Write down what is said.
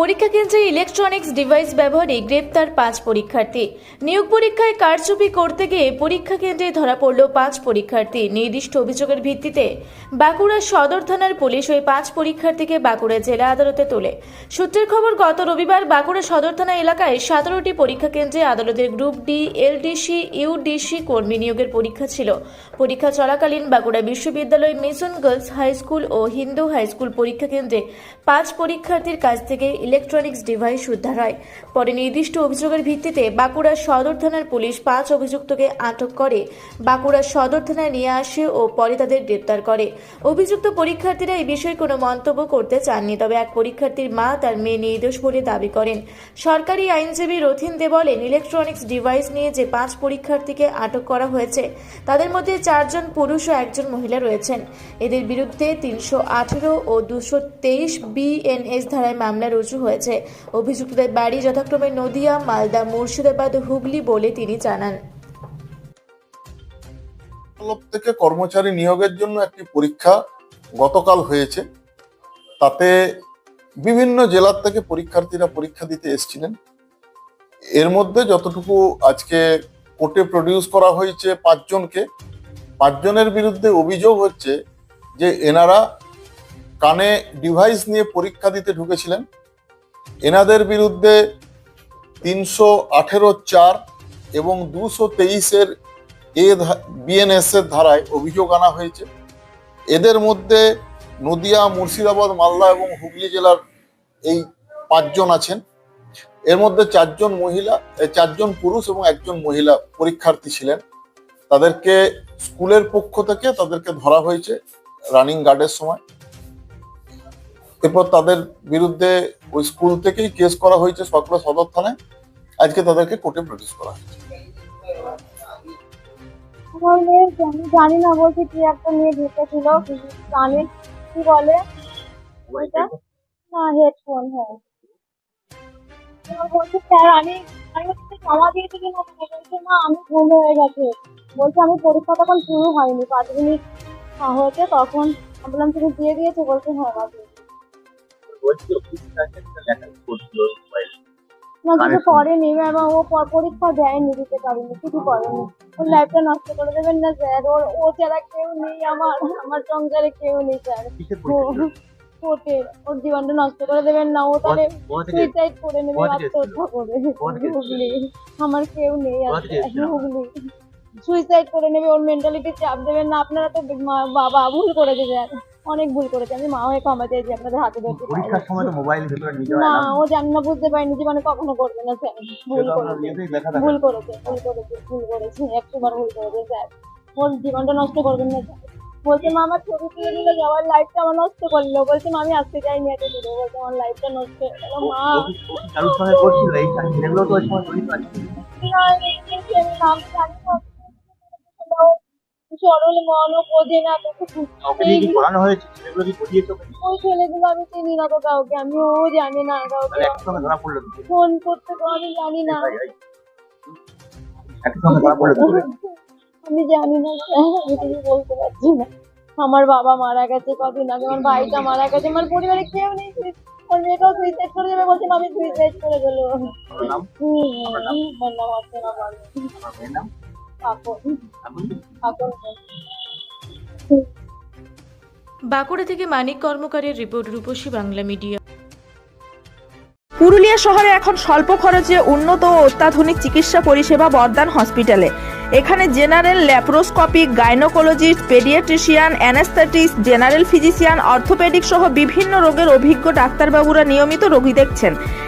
পরীক্ষা কেন্দ্রে electronics device ব্যবহারে গ্রেপ্তার পাঁচ পরীক্ষার্থী। নিয়োগ পরীক্ষায় কারচুপি করতে গিয়ে পরীক্ষা কেন্দ্রে ধরা পড়ল পাঁচ পরীক্ষার্থী। নির্দিষ্ট অভিযোগের ভিত্তিতে বাঁকুড়া সদর থানার পুলিশ ওই পাঁচ পরীক্ষার্থীকে বাঁকুড়া জেলা আদালতে তোলে। সূত্রের খবর, গত রবিবার বাঁকুড়া সদর থানা এলাকায় সতেরোটি পরীক্ষা কেন্দ্রে আদালতের গ্রুপ ডি, এলডিসি, ইউডিসি কর্মী নিয়োগের পরীক্ষা ছিল। পরীক্ষা চলাকালীন বাঁকুড়া বিশ্ববিদ্যালয় মিশন গার্লস হাই স্কুল ও হিন্দু হাই স্কুল পরীক্ষা কেন্দ্রে পাঁচ পরীক্ষার্থীর কাছ থেকে ইলেকট্রনিক্স ডিভাইস উদ্ধার হয়। পরে নির্দিষ্ট অভিযোগের ভিত্তিতে বাঁকুড়া সদর থানার পুলিশ পাঁচ অভিযুক্তকে আটক করে বাঁকুড়া সদর থানায় নিয়ে আসে ও পরে তাদের গ্রেপ্তার করে। অভিযুক্ত পরীক্ষার্থীরা এই বিষয়ে কোনো মন্তব্য করতে চাননি, তবে এক পরীক্ষার্থীর মা তার মেয়ে নির্দোষ বলে দাবি করেন। সরকারি আইনজীবী রথিন দে বলেন, ইলেকট্রনিক্স ডিভাইস নিয়ে যে পাঁচ পরীক্ষার্থীকে আটক করা হয়েছে, তাদের মধ্যে চারজন পুরুষ ও একজন মহিলা রয়েছেন। এদের বিরুদ্ধে তিনশো আঠেরো ও দুশো তেইশ বিএনএস ধারায় মামলা রুজু হয়েছে। অভিযুক্তদের বাড়ি যথাক্রমে নদিয়া, মালদা, মুর্শিদাবাদ, হুগলি বলে তিনি জানান। থেকে কর্মচারী নিয়োগের জন্য একটি পরীক্ষা গতকাল হয়েছে। তাতে বিভিন্ন জেলার থেকে পরীক্ষার্থীরা পরীক্ষা দিতে এসেছিলেন। এর মধ্যে যতটুকু আজকে কোর্টে প্রডিউস করা হয়েছে পাঁচজনকে, পাঁচজনের বিরুদ্ধে অভিযোগ হচ্ছে যে এনারা কানে ডিভাইস নিয়ে পরীক্ষা দিতে ঢুকেছিলেন। এনাদের বিরুদ্ধে তিনশো আঠেরো চার এবং দুশো তেইশের এ বিএনএস এর ধারায় অভিযোগ আনা হয়েছে। এদের মধ্যে নদিয়া, মুর্শিদাবাদ, মালদা এবং হুগলি জেলার এই পাঁচজন আছেন। এর মধ্যে চারজন মহিলা চারজন পুরুষ এবং একজন মহিলা পরীক্ষার্থী ছিলেন। তাদেরকে স্কুলের পক্ষ থেকে তাদেরকে ধরা হয়েছে রানিং গার্ডের সময়। এরপর তাদের বিরুদ্ধে ওই স্কুল থেকেই কেস করা হয়েছে সকলা সদর থানায়। আজকে তাদেরকে কোর্টে প্রডিউস করা হয়েছে। আমি বলছে একটা মেয়ে কি বলে? ওইটা? না হেডফোন হ্যাঁ। বলছে, স্যার, আমি না আমি হয়ে গেছে। আমি পরীক্ষা তখন শুরু হয়নি। পাঁচ মিনিট হয়েছে, তখন বললাম তুমি দিয়ে দিয়েছ, বলছে হ্যাঁ মা দিয়েছি। না কিছু করেনি এবং ও পরীক্ষা দেয়নি দিতে পারেনি কিছু করেনি। ওর লাইফটা নষ্ট করে দেবেন না স্যার ওর ও ছাড়া কেউ নেই আমার আমার সংসারে কেউ নেই স্যার কোর্টের। ওর জীবনটা নষ্ট করে দেবেন না ও তাহলে সুইসাইড করে নেবে আত্মহত্যা করে। হুগলি। আমার কেউ নেই কোথা আছে থেকে এসেছিল? হুগলি। সুইসাইড করে নেবে ওর মেন্টালিটি চাপ দেবেন না আপনারা তো বাবা ভুল করেছে স্যার অনেক ভুল করেছে। আমি মা হয়ে ক্ষমা চাইছি আপনাদের হাতে ধরতে পরীক্ষার সময় তো মোবাইল ভেতরে নিয়ে যাওয়া না ও জানি না বুঝতে পারিনি জীবনে কখনো করবে না স্যার। ভুল করেছে। ভুল করেছে ভুল করেছে ভুল করেছে একশোবার ভুল করেছে স্যার। ওর জীবনটা নষ্ট করবেন না স্যার। বলছে মা আমার ছবি তুলে দিলে যাওয়ার লাইফটা আমার নষ্ট করল। বলছে মা আমি আসতে চাইনি এত দূরে বলছে আমার লাইফটা নষ্ট হয়ে গেল মা। কারোর সঙ্গে করছিল? এই ছেলেগুলো তো ওই সময় না, আমি নাম জানি না। সরল মন ও বোঝে না দিয়ে হয়েছে? ছেলেগুলো কি পড়িয়েছে ওই ছেলেগুলো আমি চিনি না তো কাউকে আমি ও জানি না কাউকে। তাহলে ধরা পড়ল ফোন করতে তো আমি জানি না। ধরা পড়ল আমি জানি না আমি কিছু বলতে পারছি না। আমার বাবা মারা গেছে কদিন আগে আমার ভাইটা মারা গেছে আমার পরিবারে কেউ নেই। ওর মেয়েটাও সুইসাইড করে যাবে বলছে আমি সুইসাইড করে গেলো আমার নাম অর্চনা বাঁকুড়া থেকে মানিক কর্মকারের রিপোর্ট রূপসী বাংলা মিডিয়া। পুরুলিয়া শহরে এখন স্বল্প খরচে উন্নত ও অত্যাধুনিক চিকিৎসা পরিষেবা বর্ধমান হসপিটালে। এখানে general laparoscopic gynaecologist paediatrician, anaesthetist, general physician, orthopaedic সহ বিভিন্ন রোগের অভিজ্ঞ ডাক্তারবাবুরা নিয়মিত রোগী দেখছেন।